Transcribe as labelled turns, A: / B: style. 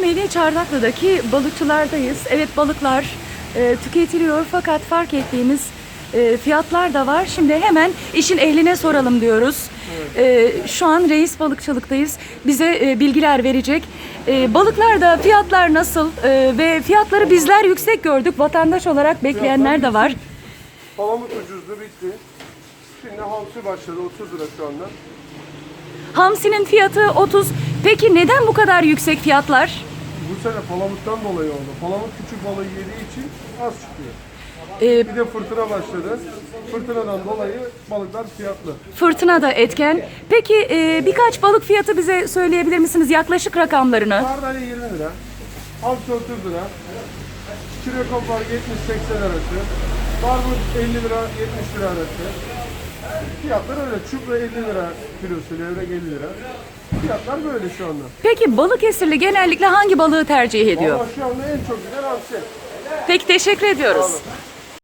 A: Meyve Çardaklı'daki balıkçılardayız. Evet balıklar e, tüketiliyor fakat fark ettiğimiz e, fiyatlar da var. Şimdi hemen işin ehline soralım diyoruz. E, şu an reis balıkçılıktayız. Bize e, bilgiler verecek. E, balıklarda fiyatlar nasıl E, ve fiyatları bizler yüksek gördük. Vatandaş olarak bekleyenler de var.
B: Palamut ucuzdu bitti. Şimdi hamsi başladı 30 lira şu anda.
A: Hamsinin fiyatı 30. Peki neden bu kadar yüksek fiyatlar?
B: Bu sene palamuttan dolayı oldu. Palamut küçük balığı yediği için az çıkıyor.
A: E,
B: Bir de fırtına başladı. Fırtınadan dolayı balıklar fiyatlı.
A: fırtına da etken. Peki e, birkaç balık fiyatı bize söyleyebilir misiniz? Yaklaşık rakamlarını.
B: Sardalya 20 lira. Hamsi 30 lira. Çirekop var 70-80 arası. Barbun 50 lira 70 lira arası. Fiyatlar öyle. Çupra 50 lira kilosu, levrek 50 lira. Fiyatlar böyle şu anda.
A: Peki Balıkesirli genellikle hangi balığı tercih ediyor?
B: Ama şu anda en çok giden hamsi.
A: Peki teşekkür ediyoruz.